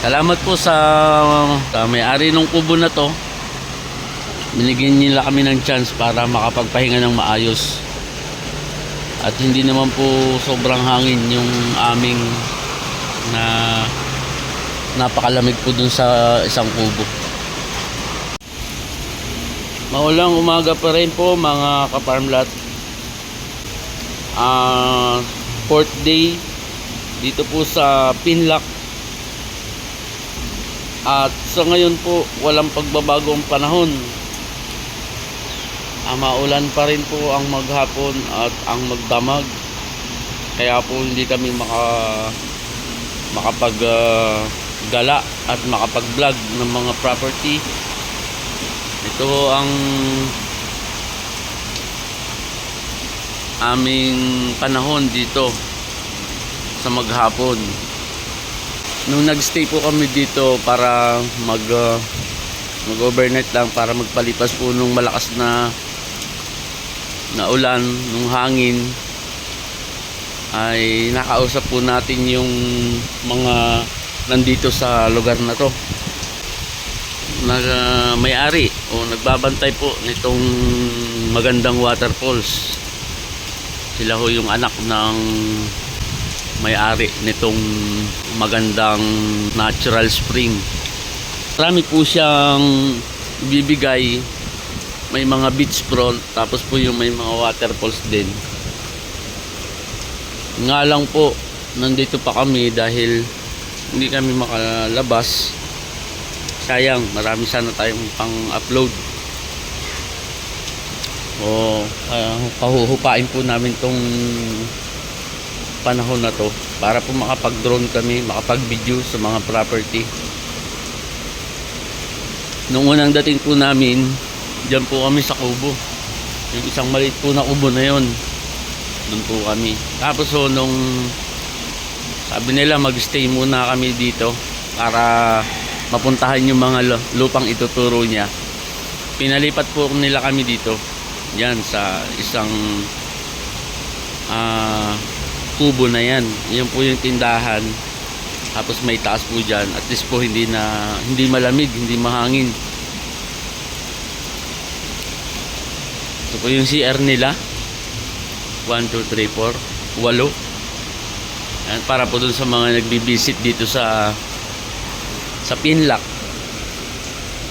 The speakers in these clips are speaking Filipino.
Salamat po sa, sa may-ari ng kubo na to. Binigyan nila kami ng chance para makapagpahinga ng maayos. At hindi naman po sobrang hangin yung aming na napakalamig po dun sa isang kubo. Maulang umaga pa rin po mga kaparmlat. Ah, fourth day dito po sa Pinlock. At sa ngayon po walang pagbabago ang panahon. Ah, maulan pa rin po ang maghapon at ang magdamag. Kaya po hindi kami maka makapag ah, gala at makapag-vlog ng mga property. Ito ang aming panahon dito sa maghapon. Nung nagstay po kami dito para mag uh, mag-overnight lang para magpalipas po nung malakas na na ulan, nung hangin ay nakausap po natin yung mga nandito sa lugar na to. Nag uh, may-ari o nagbabantay po nitong magandang waterfalls. Sila ho yung anak ng may-ari nitong magandang natural spring. Marami po siyang bibigay. May mga beach front tapos po yung may mga waterfalls din. Nga lang po nandito pa kami dahil hindi kami makalabas. Sayang marami sana tayong pang upload o uh, pahuhupain po namin tong panahon na to para po makapag drone kami makapag video sa mga property. Nung unang dating po namin dyan po kami sa kubo. Yung isang maliit po na kubo na yon doon po kami. Tapos so nung sabi nila magstay muna kami dito para mapuntahan yung mga lu- lupang ituturo niya. Pinalipat po nila kami dito yan sa isang ah kubo na yan. Yan po yung tindahan. Tapos may taas po dyan. At least po hindi na hindi malamig hindi mahangin. Ito po yung CR nila. 1, 2, 3, 4 walo. Yan, para po dun sa mga nagbibisit dito sa sa Pinlock.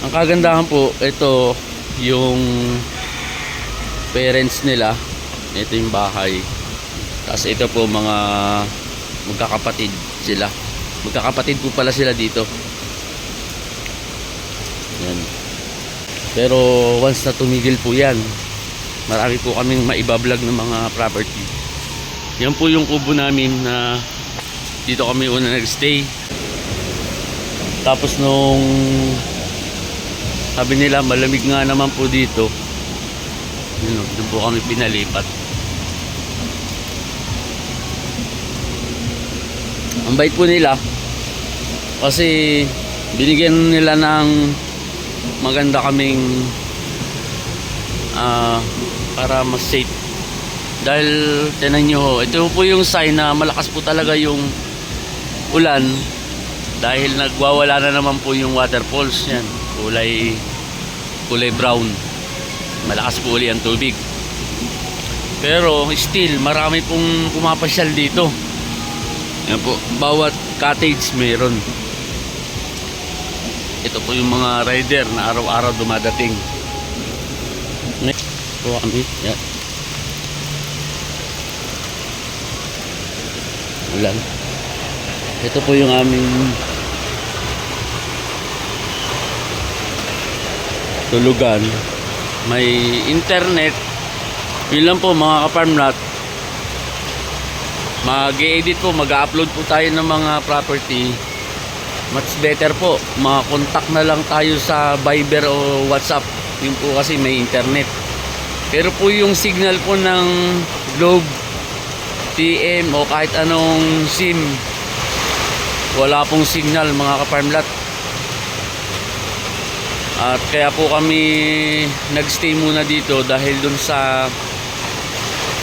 Ang kagandahan po ito yung parents nila. Ito yung bahay tapos ito po mga magkakapatid sila. Magkakapatid po pala sila dito. Yan. Pero once na tumigil po yan marami po kaming maibablog ng mga property. Yan po yung kubo namin na dito kami una nagstay. Tapos nung sabi nila malamig nga naman po dito. Yun, doon po kami pinalipat ang bait po nila. Kasi binigyan nila ng maganda kaming ah, para mas safe. Dahil tinan nyo ito po yung sign na malakas po talaga yung ulan. Dahil nagwawala na naman po yung waterfalls yan kulay kulay brown. Malakas po uli ang tubig. Pero still marami pong pumapasyal dito yan po bawat cottage meron ito po yung mga rider na araw-araw dumadating. Next po kami yan. Ulan ito po yung aming tulugan. May internet. Yun lang po mga kaparmlat mag-edit po mag-upload po tayo ng mga property. Much better po makakontak na lang tayo sa Viber o Whatsapp. Yun po kasi may internet. Pero po yung signal po ng Globe TM o kahit anong SIM wala pong signal mga kaparmlat at kaya po kami nagstay muna dito dahil dun sa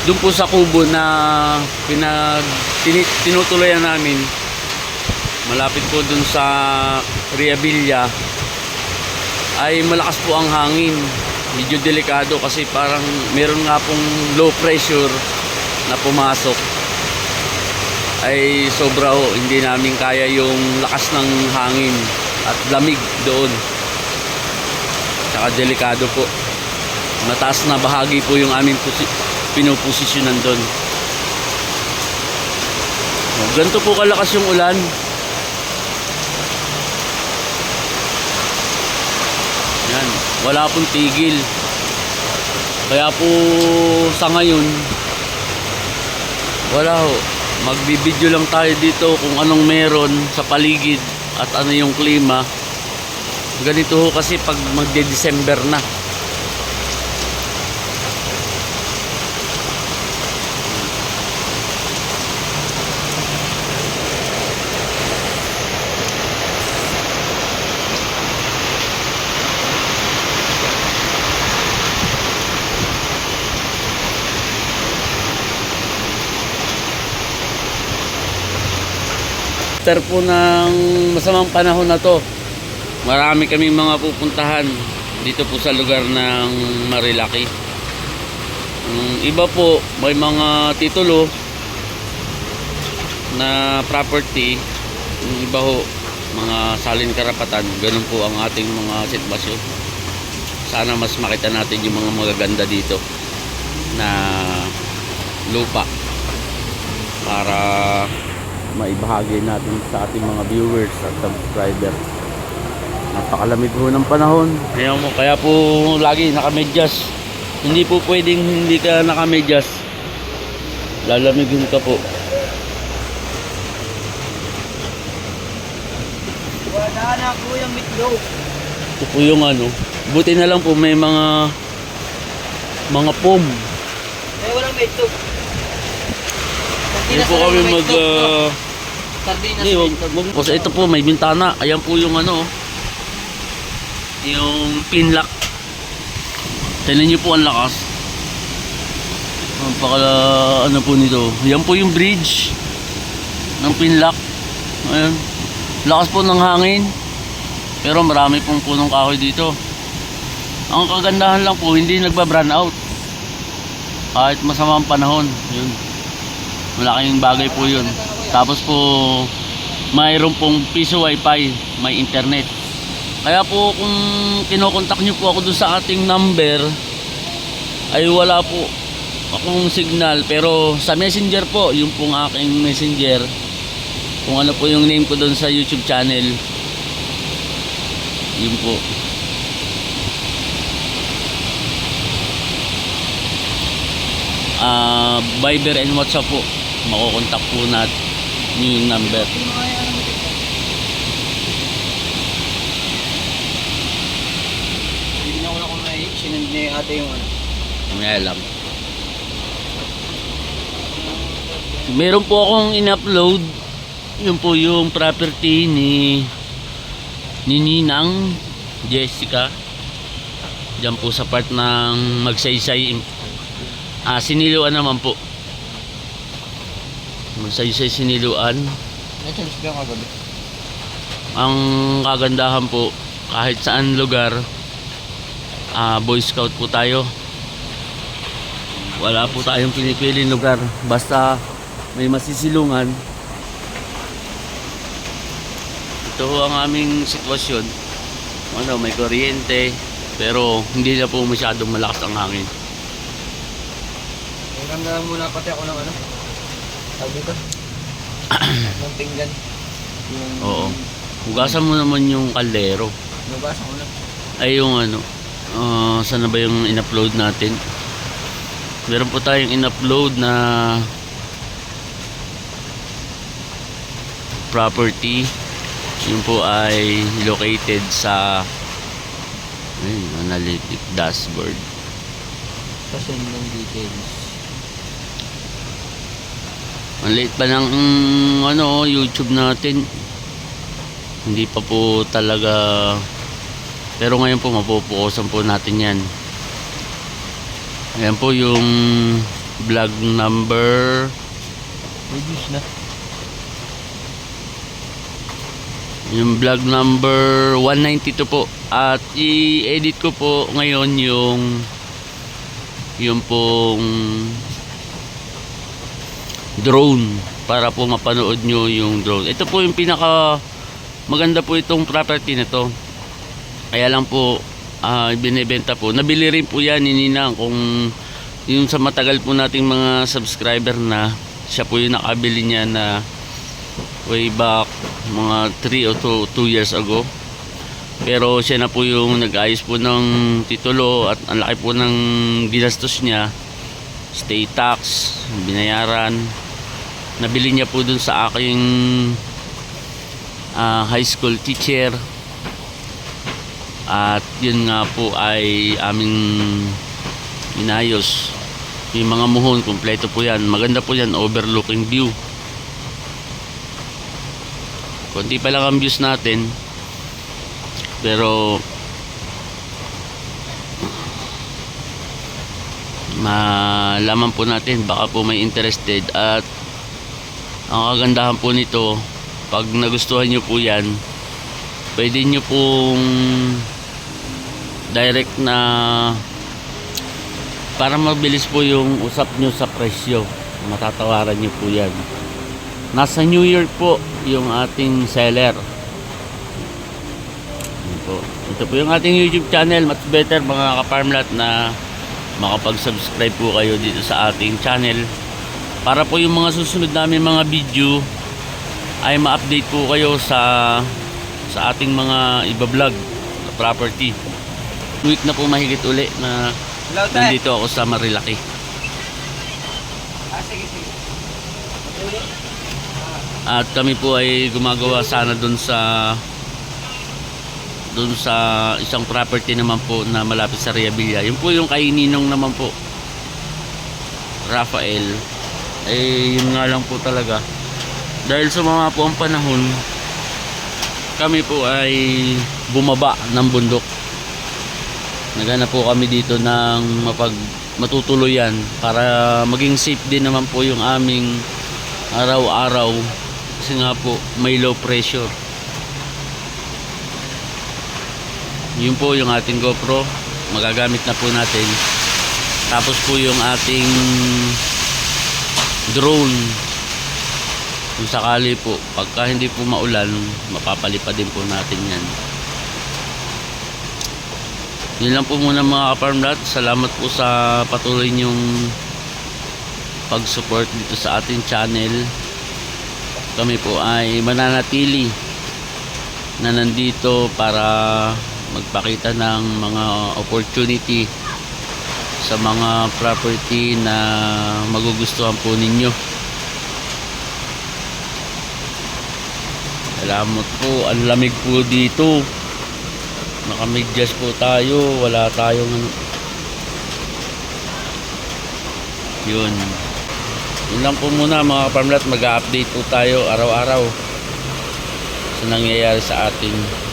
dun po sa kubo na pinag tinutuloyan namin malapit po dun sa Riabilia ay malakas po ang hangin. Medyo delikado kasi parang meron nga pong low pressure na pumasok. Ay sobra ho, hindi namin kaya yung lakas ng hangin at lamig doon. Tsaka delikado po. Mataas na bahagi po yung aming pinuposisyonan doon. Oh, Ganito po kalakas yung ulan. Yan, wala pong tigil. Kaya po sa ngayon, wala ho. Magbibideo lang tayo dito kung anong meron sa paligid at ano yung klima. Ganito ho kasi pag magde-December na. After po ng masamang panahon na to, marami kaming mga pupuntahan dito po sa lugar ng Marilaki. Yung iba po, may mga titulo na property. Iba ho, mga salin karapatan. Ganun po ang ating mga sitwasyon. Sana mas makita natin yung mga magaganda dito na lupa para maibahagi natin sa ating mga viewers at subscriber. Napakalamig po ng panahon. Kaya, mo, kaya po lagi nakamedyas. Hindi po pwedeng hindi ka nakamedyas. Lalamigin ka po. Wala na po yung meatloaf. Ito po yung ano. Buti na lang po may mga mga pom. Eh, walang meatloaf. Hindi po kami mag... ah, Sardinas Hindi, wag, wag, kasi ito po may bintana. Ayan po yung ano. Yung pinlock. Tignan niyo po ang lakas. Ang paka ano po nito. Ayan po yung bridge ng pinlock. Ayan. Lakas po ng hangin. Pero marami pong punong kahoy dito. Ang kagandahan lang po, hindi nagba-brand out. Kahit masama ang panahon. Yun. Malaking bagay po yun. Tapos po, mayroon pong piso wifi, may internet. Kaya po kung kinokontak nyo po ako doon sa ating number, ay wala po akong signal. Pero sa messenger po, yung pong aking messenger, kung ano po yung name ko doon sa YouTube channel, yun po. Ah, Viber and WhatsApp po. Makokontak po natin yung number. Hindi na ko na kumain. Sinend yung ate yung ano. May alam. Meron po akong in-upload. Yun po yung property ni ni Ninang Jessica. Diyan po sa part ng magsaysay. Ah, siniluan naman po. Magsaysay siniluan. Ang kagandahan po, kahit saan lugar, ah, Boy Scout po tayo. Wala po tayong pinipiling lugar. Basta may masisilungan. Ito ang aming sitwasyon. Ano, may kuryente. Pero hindi na po masyadong malakas ang hangin. Hanggang na lang muna pati ako ng ano. Tawag dito. ng pinggan. Yung... Oo. Hugasan mo naman yung kaldero. Nabasa ko na. ay yung ano ah, saan na ba yung in-upload natin meron po tayong in-upload na property yun po ay located sa ayun, analytic dashboard Sa send ng details. Ang late pa ng mm, ano youtube natin hindi pa po talaga pero ngayon po mapupukusan po natin yan ayan po yung vlog number Reviews na. Yung vlog number 192 po. At i-edit ko po ngayon yung yung pong drone para po mapanood nyo yung drone. Ito po yung pinaka maganda po itong property na to. Kaya lang po ah, binebenta po. Nabili rin po yan ni Ninang kung yung sa matagal po nating mga subscriber na siya po yung nakabili niya na way back mga 3 o 2 years ago. Pero siya na po yung nag-ayos po ng titulo at ang laki po ng ginastos niya. State tax, binayaran. Nabili niya po dun sa aking ah, high school teacher. At yun nga po ay aming inayos. Yung mga muhon, kompleto po yan. Maganda po yan, overlooking view. Konti pa lang ang views natin. Pero malaman po natin baka po may interested at ang kagandahan po nito pag nagustuhan nyo po yan pwede nyo pong direct na para mabilis po yung usap nyo sa presyo. Matatawaran nyo po yan. Nasa New York po yung ating seller. Po. ito po yung ating YouTube channel much better mga ka-farmlat na makapag-subscribe po kayo dito sa ating channel para po yung mga susunod namin mga video ay ma-update po kayo sa sa ating mga iba-vlog na property week na po mahigit uli na Hello, nandito ako sa Marilaki Ah, sige, sige. At kami po ay gumagawa sana doon sa doon sa isang property naman po na malapit sa Riabilia. Yun po yung kay Ninong naman po. Rafael. Eh, yun nga lang po talaga. Dahil sumama po ang panahon, kami po ay bumaba ng bundok. Nagana po kami dito ng mapag matutuluyan para maging safe din naman po yung aming araw-araw kasi nga po may low pressure yun po yung ating GoPro magagamit na po natin tapos po yung ating drone. Kung sakali po pagka hindi po maulan mapapalipad din po natin yan. Yun lang po muna mga ka-farmlat salamat po sa patuloy nyong pag-support dito sa ating channel. Kami po ay mananatili na nandito para magpakita ng mga opportunity sa mga property na magugustuhan po ninyo. Salamat po. Ang lamig po dito. Nakamidjas po tayo. Wala tayong ano. Yun. Yun lang po muna mga farmlat mag-update po tayo araw-araw sa nangyayari sa ating